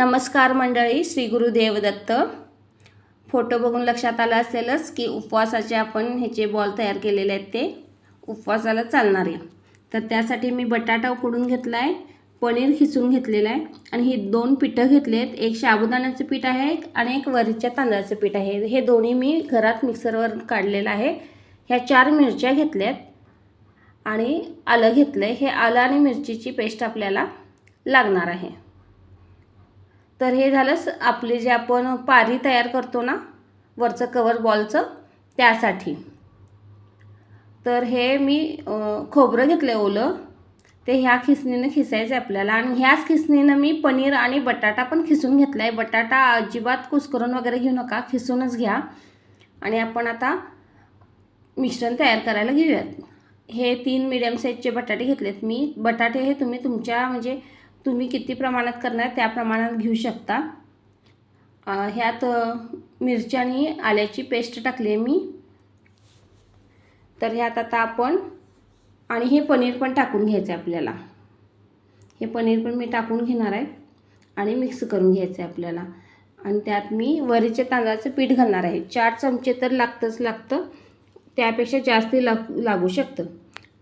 नमस्कार मंडळी श्री गुरुदेव दत्त फोटो बघून लक्षात आलं असेलच की उपवासाचे आपण ह्याचे बॉल तयार केलेले आहेत ते उपवासाला चालणारे तर त्यासाठी मी बटाटा उकडून घेतला आहे पनीर खिसून घेतलेलं आहे आणि ही दोन पिठं घेतली आहेत. एक साबुदाण्याचं पीठ आहे आणि एक वरीच्या तांदळाचं पीठ आहे. हे दोन्ही मी घरात मिक्सरवर काढलेलं आहे. ह्या चार मिरच्या घेतल्यात आणि आलं घेतलं आहे हे आलं आणि मिरचीची पेस्ट आपल्याला लागणार आहे. तर हे झालंच आपले जे आपण पारी तयार करतो ना वरचं कवर बॉलचं त्यासाठी. तर हे मी खोबरं घेतलं आहे ओलं. ते ह्या खिसणीनं खिसायचं आहे आपल्याला आणि ह्याच खिसणीनं मी पनीर आणि बटाटा पण खिसून घेतला आहे बटाटा अजिबात कुस्करून वगैरे घेऊ नका खिसूनच घ्या. आणि आपण आता मिश्रण तयार करायला घेऊयात. हे तीन मिडियम साईजचे बटाटे घेतलेत मी. बटाटे हे तुम्ही तुमच्या म्हणजे तुम्ही किती प्रमाणात करणार त्या प्रमाणात घेऊ शकता. ह्यात मिरची आणि आल्याची पेस्ट टाकली आहे मी. तर ह्यात आता आपण आणि हे पनीर पण टाकून घ्यायचं आहे आपल्याला. हे पनीर पण मी टाकून घेणार आहे आणि मिक्स करून घ्यायचं आहे आपल्याला. आणि त्यात मी वरीच्या तांदळाचं पीठ घालणार आहे. चार चमचे तर लागतंच लागतं. त्यापेक्षा जास्त लाग लागू शकतं.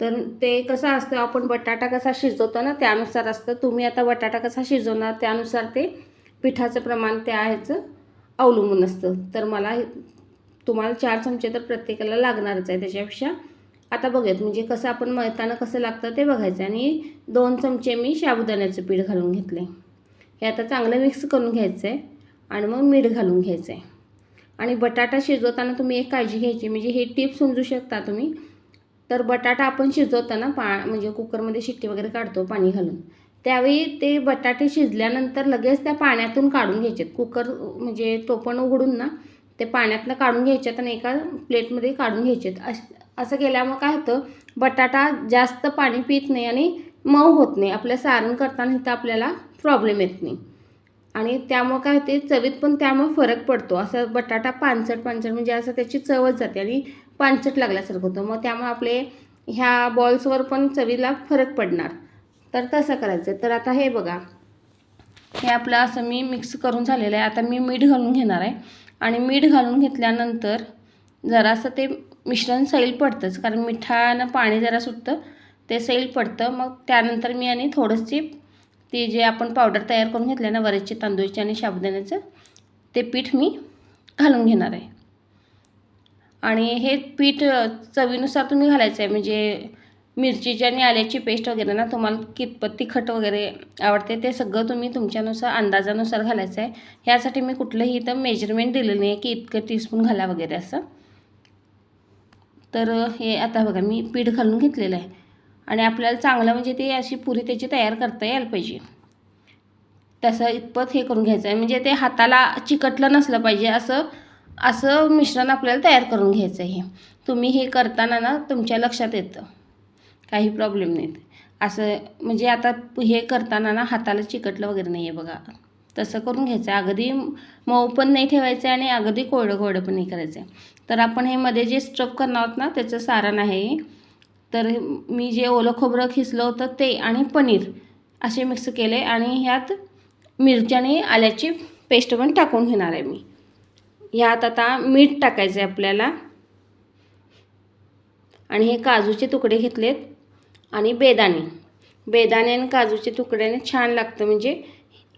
तर ते कसं असतं आपण बटाटा कसा शिजवतो ना त्यानुसार असतं. तुम्ही आता बटाटा कसा शिजवणार त्यानुसार ते पिठाचं प्रमाण त्या ह्याचं अवलंबून असतं. तर मला तुम्हाला चार चमचे तर प्रत्येकाला लागणारच आहे त्याच्यापेक्षा. आता बघूयात म्हणजे कसं आपण मळताना कसं लागतं ते बघायचं आणि दोन चमचे मी साबुदाण्याचं पीठ घालून घेतलं. आहे हे आता चांगलं मिक्स करून घ्यायचं आहे आणि मग मीठ घालून घ्यायचं आहे. आणि बटाटा शिजवताना तुम्ही एक काळजी घ्यायची म्हणजे हे टिप समजू शकता तुम्ही. तर बटाटा आपण शिजवताना पा म्हणजे कुकरमध्ये शिट्टी वगैरे काढतो पाणी घालून. त्यावेळी ते बटाटे शिजल्यानंतर लगेच त्या पाण्यातून काढून घ्यायचे कुकर म्हणजे टोपण उघडून ना ते पाण्यातनं काढून घ्यायच्यात आणि एका प्लेटमध्ये काढून घ्यायचेत. अश असं केल्यामुळं काय होतं बटाटा जास्त पाणी पित नाही आणि मऊ होत नाही. आपल्या सारण करताना इथं आपल्याला प्रॉब्लेम येत नाही. आणि त्यामुळं काय होते चवीत पण त्यामुळं फरक पडतो. असं बटाटा पानसट पानसट म्हणजे असं त्याची चवच जाते आणि पानसट लागल्यासारखं होतं. मग त्यामुळे आपले ह्या बॉल्सवर पण चवीला फरक पडणार. तर तसं करायचं तर आता हे बघा. हे आपलं असं मी मिक्स करून झालेलं आहे. आता मी मीठ घालून घेणार आहे. आणि मीठ घालून घेतल्यानंतर जरासं ते मिश्रण सैल पडतंच. कारण मिठानं पाणी जरा सुटतं ते सैल पडतं. मग त्यानंतर मी आणि थोडंशी ते जे आपण पावडर तयार करून घेतलं ना वरचे तांदूळचे आणि साबुदाण्याचं ते पीठ मी घालून घेणार आहे. आणि हे पीठ चवीनुसार तुम्ही घालायचं आहे म्हणजे मिरचीची आणि आल्याची पेस्ट वगैरे ना तुम्हाला कितपत तिखट वगैरे आवडते ते सगळं तुम्ही तुमच्यानुसार अंदाजानुसार घालायचं आहे ह्यासाठी मी कुठलंही इथं मेजरमेंट दिलेलं नाही आहे की इतकं टीस्पून घाला वगैरे असं. तर हे आता बघा मी पीठ घालून घेतलेलं आहे. आणि आपल्याला चांगलं म्हणजे ते अशी पुरी त्याची तयार करता यायला पाहिजे. तसं इतपत हे करून घ्यायचं आहे म्हणजे ते हाताला चिकटलं नसलं पाहिजे. असं असं मिश्रण आपल्याला तयार करून घ्यायचं आहे हे. तुम्ही हे करताना ना तुमच्या लक्षात येतं. काही प्रॉब्लेम नाहीत असं म्हणजे आता हे करताना ना हाताला चिकटलं वगैरे नाही आहे बघा. तसं करून घ्यायचं आहे अगदी मऊ पण नाही ठेवायचं आहे आणि अगदी कोरडं कोरडं पण नाही करायचं आहे तर आपण हे मध्ये जे स्टफ करणार आहोत ना त्याचं सारण आहे. तर मी जे ओलं खोबरं खिसलं होतं ते आणि पनीर असे मिक्स केले आणि ह्यात मिरच्या आणि आल्याची पेस्ट पण टाकून घेणार आहे मी. ह्यात आता मीठ टाकायचं आहे आपल्याला. आणि हे काजूचे तुकडे घेतलेत आणि बेदाणे. बेदाणे आणि काजूचे तुकड्याने छान लागतं. म्हणजे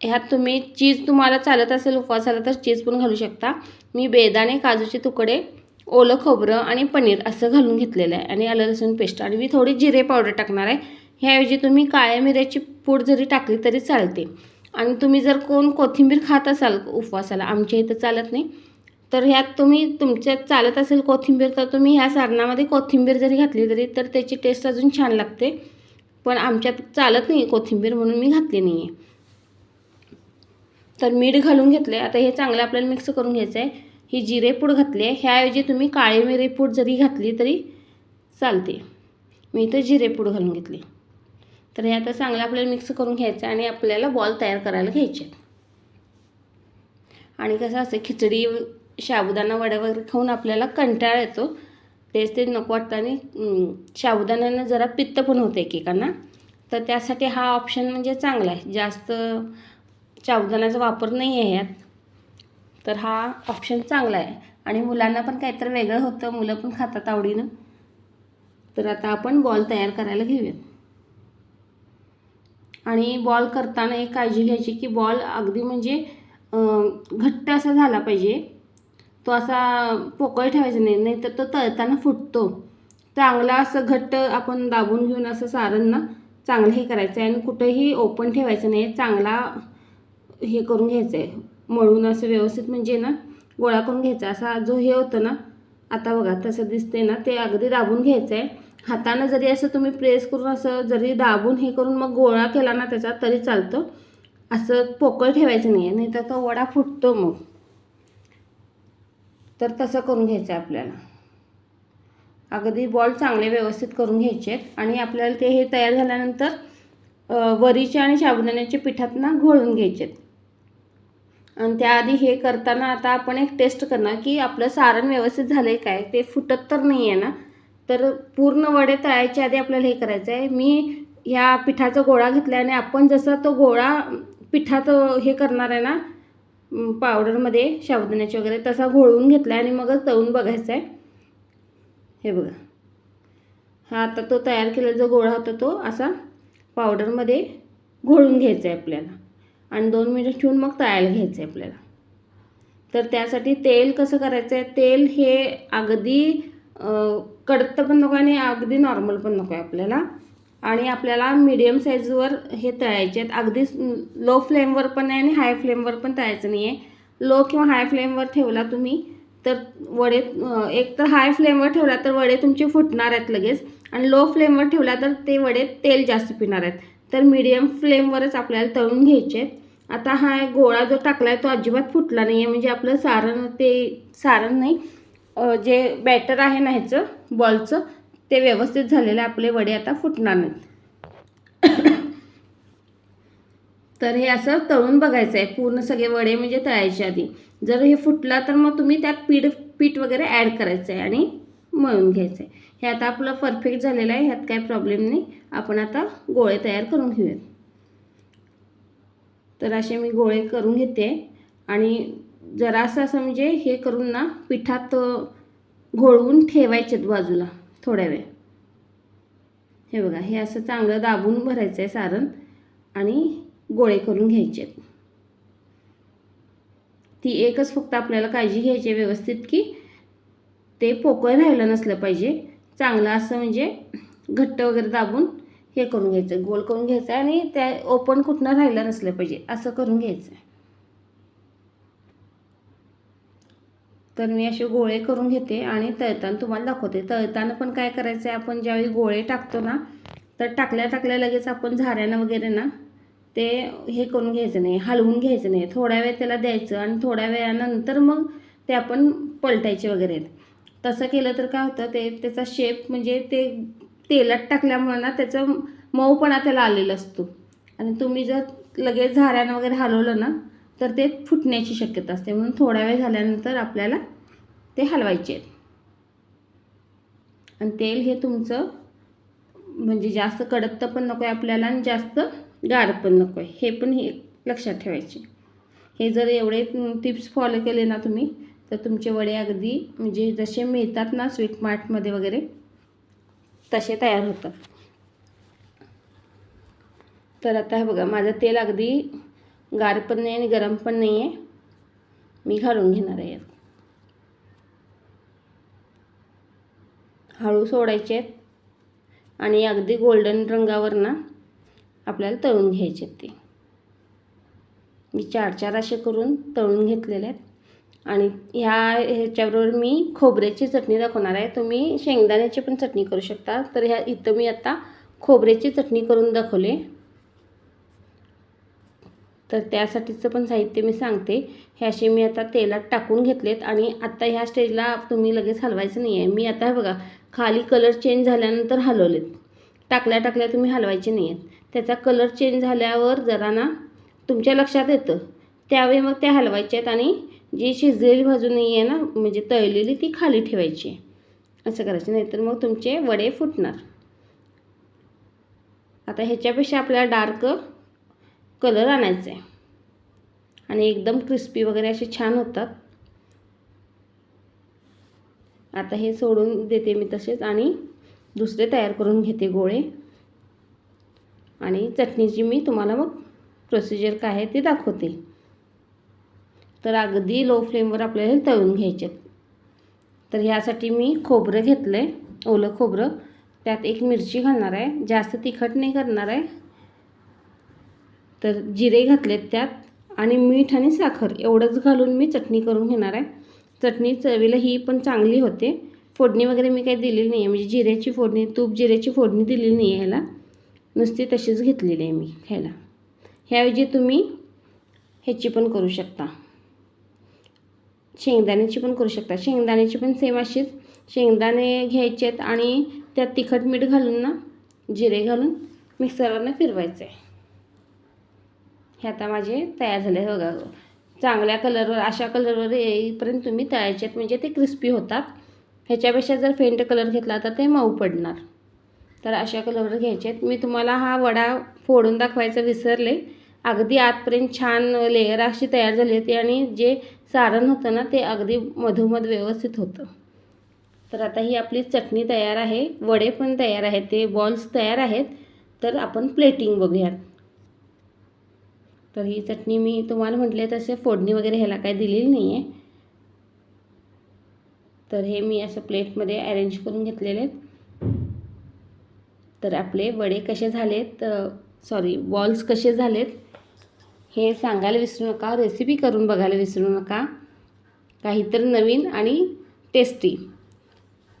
ह्यात तुम्ही चीज तुम्हाला चालत असेल उपवासाला तर चीज पण घालू शकता. मी बेदाणे काजूचे तुकडे ओलं खोबरं आणि पनीर असं घालून घेतलेलं आहे. आणि आलं लसूण पेस्ट. आणि मी थोडी जिरे पावडर टाकणार आहे. ह्याऐवजी तुम्ही काळ्या मिऱ्याची पूड जरी टाकली तरी चालते. आणि तुम्ही जर कोण कोथिंबीर खात असाल उपवासाला आमच्या इथं चालत नाही. तर ह्यात तुम्ही तुमच्यात चालत असेल कोथिंबीर तर तुम्ही ह्या सारणामध्ये कोथिंबीर जरी घातली तरी तर त्याची टेस्ट अजून छान लागते. पण आमच्यात चालत नाही कोथिंबीर म्हणून मी घातली नाही आहे तर मीठ घालून घेतलं आहे आता हे चांगलं आपल्याला मिक्स करून घ्यायचं आहे ही जिरेपूड घातली आहे. ह्याऐवजी तुम्ही काळी मिरे पूड जरी घातली तरी चालते. मी इथं जिरेपूड घालून घेतली. तर हे आता चांगलं आपल्याला मिक्स करून घ्यायचं आहे आणि आपल्याला बॉल तयार करायला घ्यायचे आहेत. आणि कसं असं खिचडी साबुदाणा वड्या वगैरे खाऊन आपल्याला कंटाळा येतो. तेच ते नको वाटतं आणि अं, साबुदाण्यानं जरा पित्त पण होतं एकेकांना. तर त्यासाठी हा ऑप्शन म्हणजे चांगला आहे. जास्त साबुदाण्याचा वापर नाही आहे यात. तर हा ऑप्शन चांगला आहे. आणि मुलांना पण काहीतरी वेगळं होतं. मुलं पण खातात आवडीनं. तर आता आपण बॉल तयार करायला घेऊयात. आणि बॉल करताना एक काळजी घ्यायची की बॉल अगदी म्हणजे घट्ट असा झाला पाहिजे. तो असा पोकळ ठेवायचा नाही. नाही तर तो तळताना फुटतो. चांगला असं घट्ट आपण दाबून घेऊन असं सारण ना चांगलं हे करायचं आहे आणि कुठंही ओपन ठेवायचं नाही. चांगला हे करून घ्यायचं आहे मळून असं व्यवस्थित म्हणजे ना गोळा करून घ्यायचा. असा जो हे होतं ना आता बघा तसं दिसते ना ते अगदी दाबून घ्यायचं आहे हातानं जरी असं तुम्ही प्रेस करून असं जरी दाबून हे करून मग गोळा केला ना त्याचा तरी चालतं. असं पोकळ ठेवायचं नाही आहे नाही तर तो वडा फुटतो मग. तर तसं करून घ्यायचं आहे आपल्याला. अगदी बॉल चांगले व्यवस्थित करून घ्यायचे आहेत आणि आपल्याला ते हे तयार झाल्यानंतर वरीच्या आणि साबुदाण्याच्या पिठात ना घोळून घ्यायचे आहेत आणि त्याआधी हे करताना आता आपण एक टेस्ट करणार की आपलं सारण व्यवस्थित झालं आहे काय? ते फुटत तर नाही आहे ना? तर पूर्ण वडे तळायच्या आधी आपल्याला हे करायचं आहे. मी ह्या पिठाचा गोळा घेतला आणि आपण जसा तो गोळा पिठात हे करणार आहे ना पावडरमध्ये साबुदाण्याचे वगैरे तसा घोळवून घेतला आणि मगच तळून बघायचा आहे. हे बघा. हा आता तो तयार केलेला जो गोळा होता तो असा पावडरमध्ये घोळून घ्यायचा आहे आपल्याला. आणि दोन मिनिटं ठेवून मग तळायला घ्यायचं आहे आपल्याला. तर त्यासाठी तेल कसं करायचं आहे तेल हे अगदी कडतं पण नको आणि अगदी नॉर्मल पण नको आहे आपल्याला. आणि आपल्याला मीडियम साईजवर हे तळायचे आहेत. अगदी लो फ्लेमवर पण नाही आणि हाय फ्लेमवर पण तळायचं नाही आहे लो किंवा हाय फ्लेमवर ठेवला तुम्ही तर वडे एक तर हाय फ्लेमवर ठेवला तर वडे तुमचे फुटणार आहेत लगेच. आणि लो फ्लेमवर ठेवला तर ते वडे तेल जास्त पिणार आहेत. तर मीडियम फ्लेमवरच आपल्याला तळून घ्यायचे. आहेत आता हा गोळा जो टाकला आहे तो अजिबात फुटला नाही आहे म्हणजे आपलं सारण ते सारण नाही जे बॅटर आहे ना ह्याचं बॉलचं ते व्यवस्थित झालेलं आहे. आपले वडे आता फुटणार नाहीत. तर हे असं तळून बघायचं आहे पूर्ण सगळे वडे म्हणजे तळायचे आधी. जर हे फुटला तर मग तुम्ही त्यात पीठ पीठ वगैरे ॲड करायचं आहे आणि मळून घ्यायचं आहे हे आता आपलं परफेक्ट झालेलं आहे ह्यात काही प्रॉब्लेम नाही. आपण आता गोळे तयार करून घेऊयात. तर असे मी गोळे करून घेते. आणि जरासं असं म्हणजे हे करून ना पिठात घोळवून ठेवायचेत बाजूला थोड्या वेळ. हे बघा हे असं चांगलं दाबून भरायचं आहे सारण आणि गोळे करून घ्यायचे आहेत ती एकच फक्त आपल्याला काळजी घ्यायची आहे व्यवस्थित की ते पोकळ राहिलं नसलं पाहिजे. चांगलं असं म्हणजे घट्ट वगैरे दाबून हे करून घ्यायचं. गोल करून घ्यायचं आणि त्या ओपन कुठनं राहिलं नसलं पाहिजे. असं करून घ्यायचं. आहे तर मी असे गोळे करून घेते आणि तळताना तुम्हाला दाखवते. तळताना पण काय करायचं आहे आपण ज्यावेळी गोळे टाकतो ना तर टाकल्या टाकल्या लगेच आपण झाऱ्यानं वगैरे ना ते हे करून घ्यायचं नाही. हलवून घ्यायचं नाही. थोड्या वेळ त्याला द्यायचं आणि थोड्या वेळानंतर मग ते आपण पलटायचे वगैरे. आहेत तसं केलं तर काय होतं ते त्याचा शेप म्हणजे ते तेलात टाकल्यामुळे ना त्याचं मऊपणा त्याला आलेला असतो. आणि तुम्ही जर लगेच झाऱ्यानं वगैरे हलवलं ना तर ते फुटण्याची शक्यता असते. म्हणून थोडा वेळ झाल्यानंतर आपल्याला ते हलवायचे आहेत. आणि तेल हे तुमचं म्हणजे जास्त कडकतं पण नको आहे आपल्याला आणि जास्त गार पण नको आहे हे पण हे लक्षात ठेवायचे. हे जर एवढे टिप्स फॉलो केले ना तुम्ही तर तुमचे वडे अगदी म्हणजे जसे मिळतात ना स्वीट मार्टमध्ये वगैरे तसे तयार होतात. तर आता हे बघा माझं तेल अगदी गार पण नाही आणि गरम पण नाही आहे मी घालून घेणार आहे. हळू सोडायचे आहेत. आणि अगदी गोल्डन रंगावर ना आपल्याला तळून घ्यायचे आहेत ते. मी चार चार असे करून तळून घेतलेले आहेत. आणि ह्या ह्याच्याबरोबर मी खोबऱ्याची चटणी दाखवणार आहे. तुम्ही शेंगदाण्याची पण चटणी करू शकता. तर ह्या इथं मी आता खोबऱ्याची चटणी करून दाखवले. तर त्यासाठीचं पण साहित्य मी सांगते. हे असे मी आता तेलात टाकून घेतलेत आणि आत्ता ह्या स्टेजला तुम्ही लगेच हलवायचं नाही आहे मी आता बघा खाली कलर चेंज झाल्यानंतर हलवलेत. टाकल्या टाकल्या तुम्ही हलवायचे नाही आहेत त्याचा कलर चेंज झाल्यावर जरा ना तुमच्या लक्षात येतं. त्यावेळी मग त्या हलवायच्या आहेत आणि जी शिजलेली भाजून नाही आहे ना म्हणजे तळलेली ती खाली ठेवायची. असं करायचं नाहीतर मग तुमचे वडे फुटणार. आता ह्याच्यापेक्षा आपल्याला डार्क कलर आणायचा आहे आणि एकदम क्रिस्पी वगैरे असे छान होतात. आता हे सोडून देते मी तसेच आणि दुसरे तयार करून घेते गोळे. आणि चटणीची मी तुम्हाला मग प्रोसिजर काय आहे ते दाखवते. तर अगदी लो फ्लेमवर आपल्याला हे तळून घ्यायचे तर ह्यासाठी मी खोबरं घेतलं आहे ओलं खोबरं. त्यात एक मिरची घालणार आहे जास्त तिखट नाही करणार आहे. तर जिरे घातलेत त्यात आणि मीठ आणि साखर एवढंच घालून मी चटणी करून घेणार आहे. चटणी चवीला ही पण चांगली होते. फोडणी वगैरे मी काही दिलेली नाही आहे म्हणजे जिऱ्याची फोडणी तूप जिऱ्याची फोडणी दिलेली नाही आहे ह्याला. नुसती तशीच घेतलेली आहे मी खायला ह्याऐवजी तुम्ही ह्याची पण करू शकता. शेंगदाण्याची पण करू शकता. शेंगदाण्याची पण सेम अशीच. शेंगदाणे घ्यायचे आहेत आणि त्यात तिखट मीठ घालून ना जिरे घालून मिक्सरवरनं फिरवायचं आहे हे आता माझे तयार झाले. बघा चांगल्या कलरवर अशा कलरवर येईपर्यंत तुम्ही तळायचे आहेत म्हणजे ते क्रिस्पी होतात. ह्याच्यापेक्षा जर फेंट कलर घेतला तर ते मऊ पडणार. तर अशा कलरवर घ्यायचे आहेत मी तुम्हाला हा वडा फोडून दाखवायचं विसरले. अगदी आतपर्यंत छान लेअर अशी तयार झाली होती आणि जे सारण होतं ना ते अगदी मधोमध व्यवस्थित होतं. तर आता ही आपली चटणी तयार आहे वडे पण तयार आहेत ते बॉल्स तयार आहेत. तर आपण प्लेटिंग बघूयात. तर ही चटणी मी तुम्हाला म्हटले तसे फोडणी वगैरे ह्याला काही दिलेली नाही आहे तर हे मी असं प्लेटमध्ये अरेंज करून घेतलेले आहेत. तर आपले वडे कसे झालेत सॉरी बॉल्स कसे झालेत हे सांगायला विसरू नका रेसिपी करून बघायला विसरू नका. काहीतरी नवीन आणि टेस्टी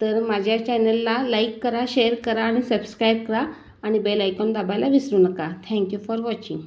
तर माझ्या चॅनलला लाईक करा शेअर करा आणि सबस्क्राईब करा आणि बेल आयकॉन दाबायला विसरू नका. Thank you for watching